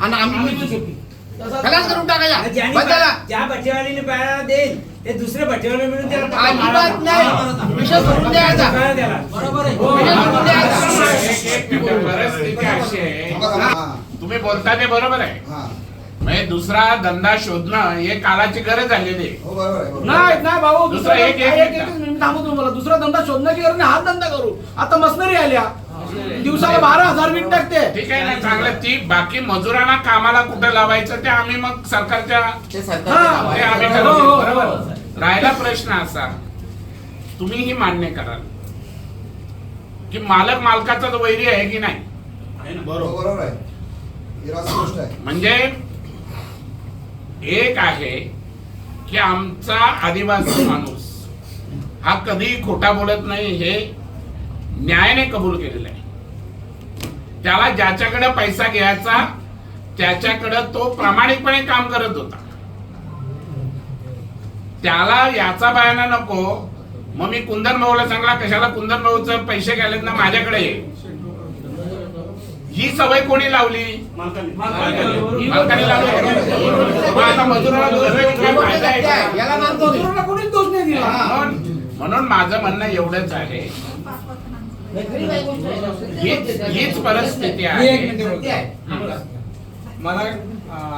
आणि आम्ही खलास करून टाकायचा. ज्याने बंद झाला. बा- ज्या बाया देईल ते दुसरे भट्टेवाले मिळून त्याला अजिबात. नाही. विषय सोडून द्यायचा. अशी आहे. तुम्ही बोलता ते बरोबर आहे. म्हणजे दुसरा धंदा शोधणं हे काळाची गरज झालेली आहे. नाही नाही भाऊ दुसरा एक- एक थांबू तुम्हाला. दुसरा धंदा शोधण्याची गरज नाही हाच धंदा करू. आता मशनरी आल्या. दिवसाला बारा हजार वीट टाकते. ठीक आहे ना चांगलं. ती बाकी मजुरांना कामाला कुठं लावायचं ते आम्ही मग सरकारच्या ते हा. ते आम्ही हो, ठरवू. हो, बरोबर. राहिला प्रश्न असा तुम्ही ही मान्य कराल. की मालक मालकाचाच वैरी आहे की नाही? बरोबर. आहे. ही रास्त गोष्ट आहे. म्हणजे एक आहे की आमचा आदिवासी माणूस हा कधी खोटा बोलत नाही हे न्यायाने कबूल केलेलं आहे. त्याला ज्याच्याकडे पैसा घ्यायचा त्याच्याकडे तो प्रामाणिकपणे काम करत होता. त्याला याचा बयाना नको. मग मी कुंदन भाऊला सांगला कशाला कुंदन भाऊचे पैसे घ्यायलेत ना माझ्याकडे ये. ही सवय कोणी लावली? मालकाने आता मजुराला दोष देऊन काय फायदा आहे? म्हणून माझं म्हणणं एवढंच आहे. हीच हीच परिस्थिती मी एक आहे मिनिट बोलतो. मला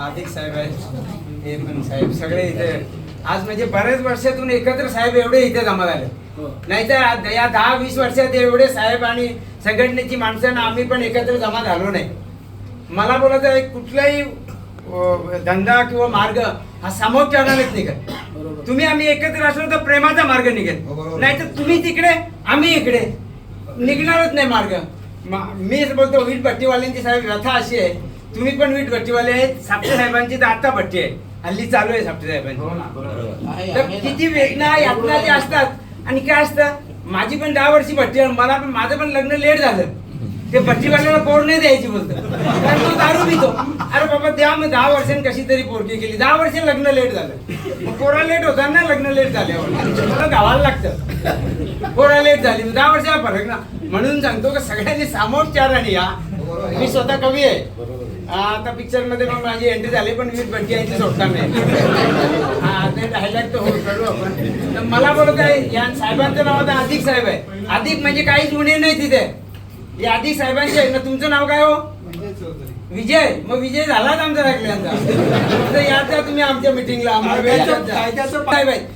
अधिक साहेब आहेत हे पण साहेब सगळे इथे. आज म्हणजे बरेच वर्षातून एकत्र साहेब एवढे इथे जमा झाले. नाहीतर या दहा वीस वर्षात एवढे साहेब आणि संघटनेची माणसं आम्ही पण एकत्र जमा झालो नाही. मला बोलायचं आहे कुठलाही धंदा किंवा मार्ग हा सामोपचारानेच निघत तुम्ही आम्ही एकत्र असलो तर प्रेमाचा मार्ग हो, निघेल बरोबर. नाही तर तुम्ही तिकडे आम्ही इकडे. निघणारच नाही मार्ग. मा- मीच बोलतो वीट भट्टीवाल्यांची साहेब व्यथा अशी आहे. तुम्ही पण वीट भट्टीवाले आहेत सापटे साहेबांची तर आता भट्टी आहे. हल्ली चालू आहे सापटे साहेबांची. तर किती वेदना यातना ते असतात. आणि काय असतं माझी पण दहा वर्षी भट्टी आहे. मला पण माझं पण लग्न लेट झालं. ते भट्टीवाल्याला पोर नाही द्यायची बोलतो. कारण तो दारू पितो. आम्ही मग दहा वर्षांनी कशी तरी पोरगी केली. दहा वर्ष लग्न लेट झालं. मग पोरा लेट होता ना लग्न लेट झाल्यावर मला गावाला लागतं. पोरा लेट झाली. मग दहा वर्षाला फरक ना. म्हणून सांगतो की सगळ्यांनी सामोपचाराने या. मी स्वतः कवी आहे. हा, आता पिक्चरमध्ये पण माझी एंट्री झाली पण मी भट्टी आहे ती सोडता नाही. हा ते डायलॉग तर करू आपण. तर मला बोलत आहे या साहेबांचं नाव आता अधिक साहेब आहे. अधिक म्हणजे काहीच उणे नाही तिथे. या अधिक साहेबांचे आहे ना तुमचं नाव काय हो? विजय मग विजय झालाच आमचा सगळ्यांचा यात जा तुम्ही आमच्या मिटिंगला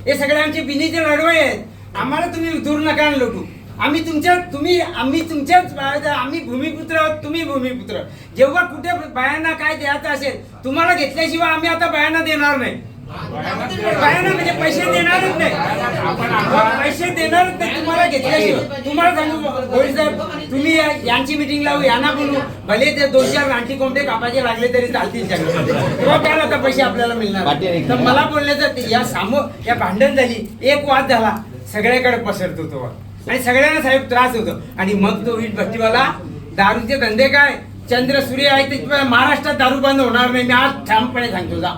हे सगळे आमचे बिनीचे लढवय आहेत. आम्हाला तुम्ही दूर नका लुटू आम्ही तुमच्या तुम्ही आम्ही तुमच्याच आम्ही भूमिपुत्र आहोत तुम्ही भूमिपुत्र. जेव्हा कुठे बायांना काय द्यायचं असेल तुम्हाला घेतल्याशिवाय आम्ही आता बायांना देणार नाही. बायांना म्हणजे पैसे देणारच नाही. पैसे देणारच नाही तुम्हाला घेतल्याशिवाय. तुम्हाला सांगू साहेब तुम्ही यांची मिटिंग लावू यांना बोलू. भले ते दोन चार गांठी कोंबडे कापाचे लागले तरी चालतील. तेव्हा काय आता पैसे आपल्याला मिळणार? तर मला बोलण्याचं या सामो या भांडण झाली एक वाद झाला. सगळ्याकडे पसरतो तो. आणि सगळ्यांना साहेब त्रास होतो. आणि मग तो वीट भट्टीवाला दारूचे धंदे काय? चंद्र सूर्य आहे ते महाराष्ट्रात दारू बंद होणार नाही. मी आज ठामपणे सांगतो जा.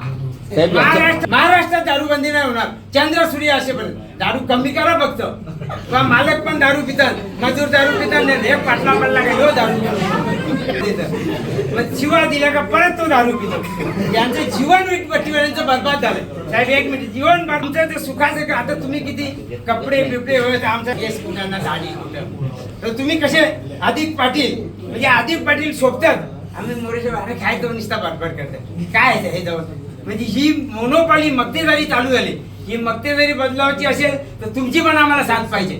साहेब, महाराष्ट्र महाराष्ट्रात दारूबंदी नाही होणार. चंद्र सूर्य असेपर्यंत दारू कमी करा फक्त. किंवा मालक पण दारू पितात. मजूर दारू पितात नाही एक पाटला पडला का हो दारू मग शिवा दिला का परत तो दारू पितो. यांचं जीवन वीटपट्टीवाल्यांचं बरबाद झालं साहेब एक मिनिट. जीवन आमचं ते सुखाचं का? आता तुम्ही किती कपडे बिपडे होत आमचा केस कुणांना दाढी कुठं तर तुम्ही कसे अधिक पाटील म्हणजे अधिक पाटील शोभतात आम्ही मोरेश्वर अरे काय तो निस्ता बडबड करतात. काय आहे हे जवळ म्हणजे ही मोनोपाली मक्तेदारी चालू झाली. ही मक्तेदारी बदलावाची असेल तर तुमची पण आम्हाला साथ पाहिजे.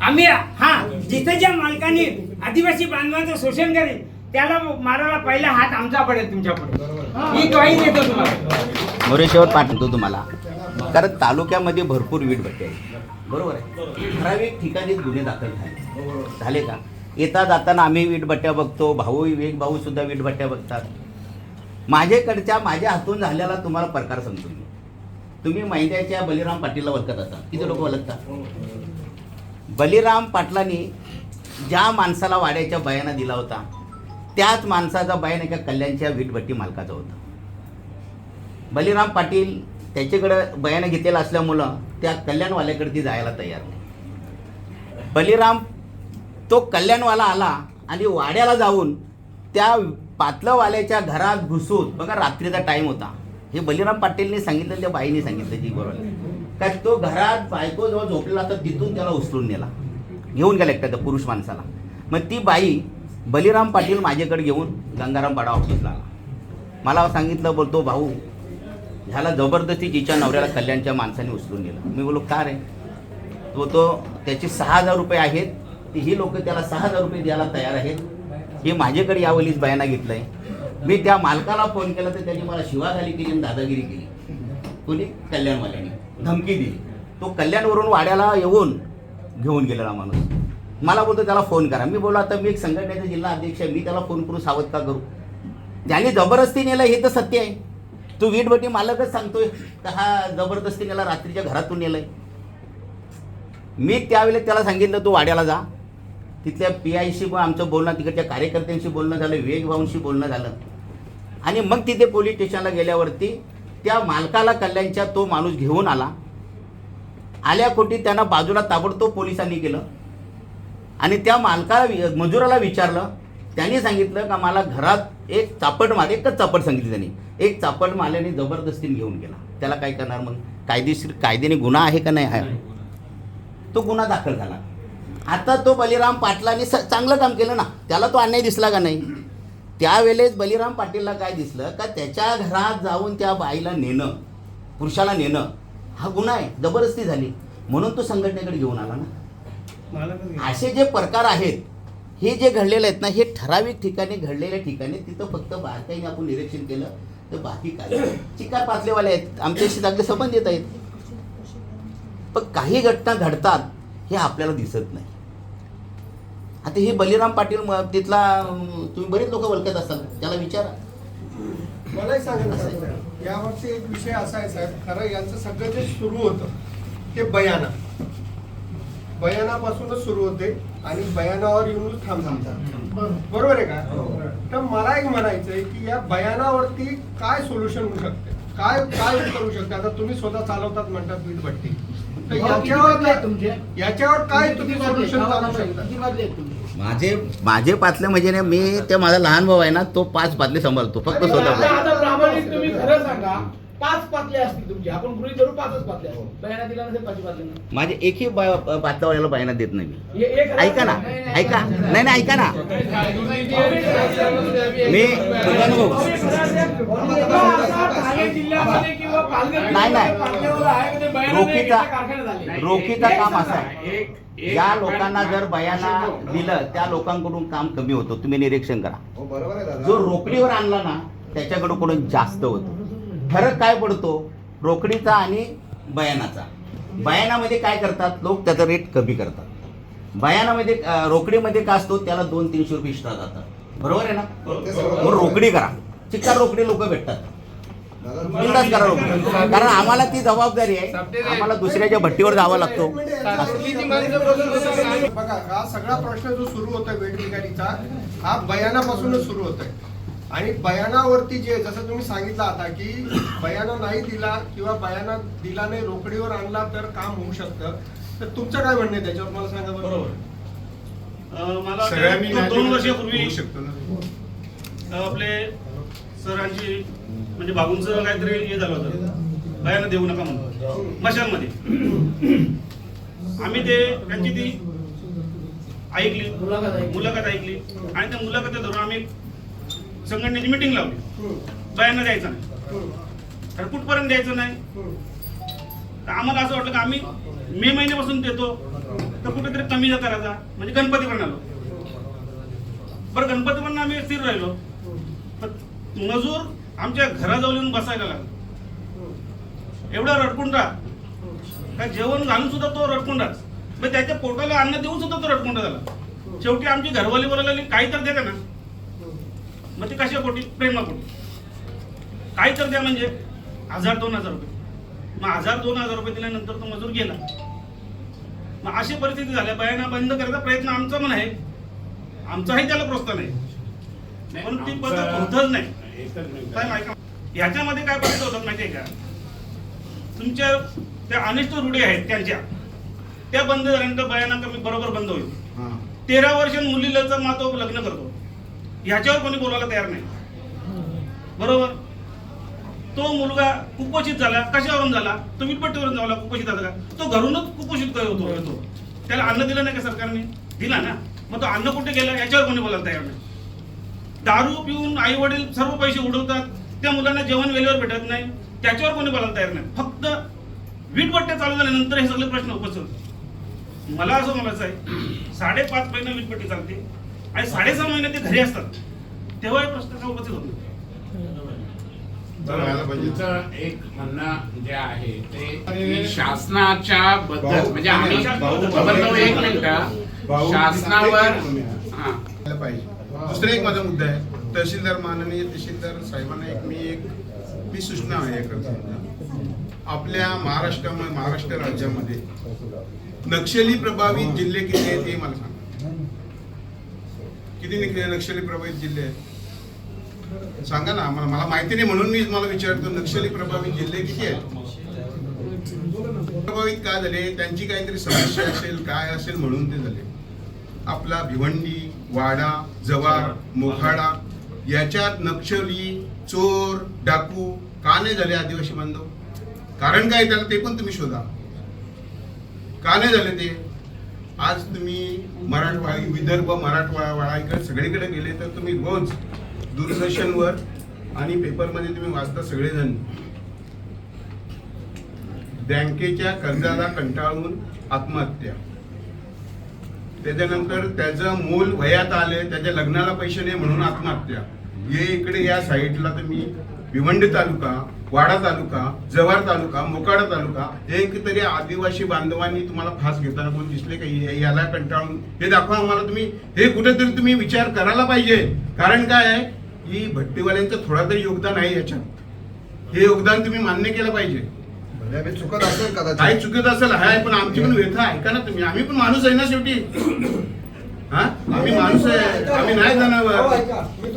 आम्ही हा जिथे ज्या मालकाने आदिवासी बांधवांचं शोषण करेल त्याला मारायला पहिला हात आमचा पडेल तुमच्यापुढे. ही ग्वाही देतो तुम्हाला. मोरेश्वर पाठवतो तुम्हाला. कारण तालुक्यामध्ये भरपूर वीट भट्टे आहेत बरोबर आहे. ठराविक ठिकाणी गुन्हे दाखल झाले. झाले का? येता जाताना आम्ही वीटभट्ट्या बघतो भाऊ विवेक भाऊ सुद्धा वीटभट्ट्या बघतात. माझ्याकडच्या माझ्या हातून झालेला तुम्हाला प्रकार सांगतो मी तुम्ही महिन्याच्या बलिराम पाटीलला ओळखत असाल. किती लोक ओळखतात बलिराम पाटलांनी ज्या माणसाला वाड्याच्या बयाना दिला होता त्याच माणसाचा बयान एका कल्याणच्या वीटभट्टी मालकाचा होता. बलिराम पाटील त्याच्याकडं बयानं घेतलेलं असल्यामुळं त्या कल्याणवाल्याकडे ती जायला तयार नाही. बलिराम तो कल्याणवाला आला आणि वाड्याला जाऊन त्या पातलंवाल्याच्या घरात घुसून बघा रात्रीचा टाइम होता. हे बलिराम पाटीलने सांगितलं त्या बाईने सांगितलं जी बरोबर. का तो घरात बायको जेव्हा झोपलेला तर तिथून त्याला उचलून नेला. घेऊन गेला एकट्या त्या पुरुष माणसाला. मग ती बाई बलिराम पाटील माझ्याकडे घेऊन गंगाराम पाडा ऑफिसला आला. मला सांगितलं बोलतो भाऊ ह्याला जबरदस्ती जिच्या नवऱ्याला कल्याणच्या माणसाने उचलून गेलं मी बोलो का रे? तो तो त्याचे सहा हजार रुपये आहेत. ती ही लोक त्याला सहा हजार रुपये द्यायला तयार आहेत. हे माझ्याकडे यावलीच बयाना घेतलंय. मी त्या मालकाला फोन केला तर त्याने मला शिवाखाली केली आणि दादागिरी केली. कोणी? कल्याणवाल्याने. धमकी दिली. तो कल्याणवरून वाड्याला येऊन घेऊन गेलेला माणूस. मला बोलतो त्याला फोन करा. मी बोललो आता मी एक संघटनेचा जिल्हा अध्यक्ष आहे. मी त्याला फोन करून सावध का करू? त्याने जबरदस्ती नेलं हे तर सत्य आहे. तू वीटभट्टी मालकच सांगतोय का हा जबरदस्ती नेला रात्रीच्या घरातून नेलंय? मी त्यावेळेला त्याला सांगितलं तू वाड्याला जा. तिथल्या पी आयशी पण आमचं बोलणं तिकडच्या कार्यकर्त्यांशी बोलणं झालं विवेक भाऊंशी बोलणं झालं. आणि मग तिथे पोलीस स्टेशनला गेल्यावरती त्या मालकाला कल्याणच्या तो माणूस घेऊन आला. आल्याकोटी त्यांना बाजूला ताबडतोब पोलिसांनी केलं. आणि त्या मालकाला मजुराला विचारलं. त्यांनी सांगितलं का मला घरात एक चापट मार एकच चापट सांगितली त्यांनी. एक चापट मारल्याने जबरदस्तीने घेऊन गेला. त्याला काय करणार मग? कायदेशीर कायद्याने गुन्हा आहे का नाही? आहे. तो गुन्हा दाखल झाला. आता तो बलिराम पाटलाने स चांगलं काम केलं ना त्याला तो अन्याय दिसला का नाही? त्यावेळेस बलिराम पाटीलला काय दिसलं? का त्याच्या घरात जाऊन त्या बाईला नेणं पुरुषाला नेणं हा गुन्हा आहे जबरदस्ती झाली. म्हणून तो संघटनेकडे घेऊन आला ना. असे जे प्रकार आहेत हे जे घडलेले आहेत ना हे ठराविक ठिकाणी घडलेल्या ठिकाणी तिथं फक्त बारकाईने आपण निरीक्षण केलं तर बाकी काय चिकार पाचलेवाले आहेत आमच्याशी चांगले संबंध येत आहेत. पण काही घटना घडतात हे आपल्याला दिसत नाही. आता हे बलिराम पाटील म- तिथला तुम्ही बरेच लोक ओळखत असाल. त्याला विचारा. मलाही सांगा ना साहेब यावरती एक विषय असा आहे साहेब. खरं यांचं सगळं जे सुरू होतं ते बयाना. बयानापासूनच सुरू होते आणि बयानावर येऊन थांब थांबतात. बरोबर आहे का? तर मला एक म्हणायचं आहे की या बयानावरती काय सोल्युशन होऊ शकते? काय काय करू शकते? आता तुम्ही स्वतः चालवतात म्हणतात वीज भट्टी. तर याच्यावर? याच्यावर काय तुम्ही? सोल्युशन गावाला चालू किती शकता? माझे माझे पाचले म्हणजे ना मी ते माझा लहान भाऊ आहे ना तो पाच पातले सांभाळतो फक्त स्वतः प्रामाणिक तुम्ही खरं सांगा. पाच पातले असतील तुमचे. आपण गृहित धरू पाचच असतील. बयाना दिला नसेल. माझे एकही पातळवाल्याला बायना देत नाही मी. हे एक ऐका ना. ऐका. नाही नाही ऐका ना. मी तुझ्यानं भाऊ ठाणे जिल्ह्यामध्ये किंवा पालघर नाही, नाही. पातळीवर आहे की ते बयाना नाही रोखीचा घेतल्या कारखाने झाले. रोखीचा काम असा आहे. ज्या लोकांना जर बयाना दिलं त्या लोकांकडून काम कमी होतं. तुम्ही निरीक्षण करा. हो बरोबर आहे दादा. जो रोकडीवर आणला ना त्याच्याकडून जास्त होतो. फरक काय पडतो? रोकडीचा आणि बयानाचा. बयानामध्ये काय करतात लोक? त्याचा रेट कमी करतात. बयानामध्ये रोकडीमध्ये काय असतो? त्याला दोन तीनशे रुपये एक्स्ट्रा जातात. बरोबर आहे ना? मग रोकडी करा. चिक्कार रोकडी लोक भेटतात. करा रोकडी. कारण आम्हाला ती जबाबदारी आहे. आम्हाला दुसऱ्याच्या भट्टीवर जावा लागतो. बघा हा सगळा प्रश्न जो सुरू होतोय वेट हा बयानापासूनच सुरू होतोय. आणि बयानावरती जे जसं तुम्ही सांगितलं आता की बयाना नाही दिला किंवा बयाना दिला नाही रोकडीवर आणला तर काम होऊ शकतं. तर तुमचं काय म्हणणं आहे त्याच्यावर? मला सांगा बरोबर. अं, मला वाटतं दोन वर्षापूर्वी आपले सरांची म्हणजे बाबूंचं काहीतरी हे झालं होतं. बयानं देऊ नका म्हणून. मशालमध्ये. आम्ही ते त्यांची ती ऐकली. मुलाखत ऐकली. मुलाखत ऐकली आणि त्या मुलाखती धरून आम्ही संघटनेची मिटिंग लावली. बयानं द्यायचं नाही. तर कुठपर्यंत द्यायचं नाही? तर आम्हाला असं वाटलं की आम्ही मे महिन्यापासून देतो. तर कुठेतरी कमी करायचा म्हणजे गणपती पण आलो. बरं गणपती पण आम्ही स्थिर राहिलो. पण मजूर आमच्या घराजवळ येऊन बसायला लागला. एवढा रडकुंडा. का जेवण घालून सुद्धा तो रडकुंडाच मग त्याच्या पोटाला अन्न देऊन सुद्धा तो रडकुंडा झाला. शेवटी आमची घरवाली बोलायला काही तर द्या ना. मग ते कशा पोटी प्रेमापोटी. काही तर द्या म्हणजे? हजार दोन हजार रुपये. मग हजार दोन हजार रुपये दिल्यानंतर तो मजूर गेला. मग अशी परिस्थिती झाल्या बयाना बंद करायचा प्रयत्न आमचा पण आहे. आमचाही त्याला प्रोत्साहन आहे. पण ती पद्धत होतच नाही. ह्याच्यामध्ये काय पद्धत होतात माहितीये का? तुमच्या त्या अनिष्ट रूढी आहेत त्यांच्या. त्या बंद झाल्यानंतर बयाना कमी बरोबर बंद होईल. तेरा वर्ष मुलीला मातो लग्न करतो. ह्याच्यावर कोणी बोलायला तयार नाही. बरोबर? तो मुलगा कुपोषित झाला. कशावरून झाला? तो विटपट्टीवरून झाला कुपोषित झाला तो घरूनच कुपोषित होतो होतो. त्याला अन्न दिलं नाही का सरकारने? दिला ना? मग तो अन्न कुठे गेला? याच्यावर कोणी बोलायला तयार नाही. दारू पिऊन आई वडील सर्व पैसे उडवतात. त्या मुलांना जेवण वेळेवर भेटत नाही. त्याच्यावर कोणी बोलायला तयार नाही. फक्त वीटपट्ट्या चालू झाल्यानंतर हे सगळे प्रश्न उपस्थित मला असं म्हणायचं आहे साडेपाच महिने वीटपट्टी चालते. आणि साडेसहा महिने ते घरी असतात. तेव्हा हे प्रश्न काय उपस्थित होत नाही. तुमचं एक म्हणणं जे आहे ते शासनाच्या बद्दल म्हणजे आम्ही एक मिनिट. शासनावर हा. पाहिजे. दुसरा एक माझा मुद्दा आहे. तहसीलदार माननीय तहसीलदार साहेबांना एक मी एक मी सूचना आहे करतो. आपल्या महाराष्ट्रामध्ये महाराष्ट्र राज्यामध्ये नक्षली प्रभावित जिल्हे किती आहेत हे मला सांगा. किती निघले? नक्षली प्रभावित जिल्हे? आहेत सांगा ना आम्हाला मला माहिती नाही म्हणून मी मला विचारतो. नक्षली प्रभावित जिल्हे किती आहेत? प्रभावित का झाले? त्यांची काहीतरी समस्या असेल काय असेल म्हणून ते झाले. आपला भिवंडी वाडा जवार मोखाडा याच्यात नक्षली चोर डाकू का नाही झाले आदिवासी बांधव? कारण काय त्याला? ते पण तुम्ही शोधा. का नाही झाले ते? आज तुम्ही मराठवाडी विदर्भ मराठवाडा इकडे सगळीकडे गेले तर तुम्ही रोज दूरदर्शनवर आणि पेपरमध्ये तुम्ही वाचता सगळेजण. बँकेच्या कर्जाला कंटाळून आत्महत्या. त्याच्यानंतर त्याचं मूल वयात आले त्याच्या लग्नाला पैसे नाही म्हणून आत्महत्या. हे इकडे या साईडला तुम्ही भिवंडी तालुका वाडा तालुका जव्हार तालुका मोकाडा तालुका एक तरी आदिवासी बांधवांनी तुम्हाला फास घेताना कोण दिसले का? हे- याला कंटाळून हे दाखवा आम्हाला तुम्ही. हे कुठेतरी तुम्ही विचार करायला पाहिजे. कारण काय आहे? की भट्टीवाल्यांचं थोडा तरी योगदान आहे याच्यात. हे योगदान तुम्ही मान्य केलं पाहिजे. चुकत असेल काही कदाचित चुकीत असेल हाय पण आमची पण व्यथा ऐका ना तुम्ही. आम्ही पण माणूस आहे ना शेवटी. हा? आम्ही माणूस आहे. आम्ही नाही हो, जाणार. मी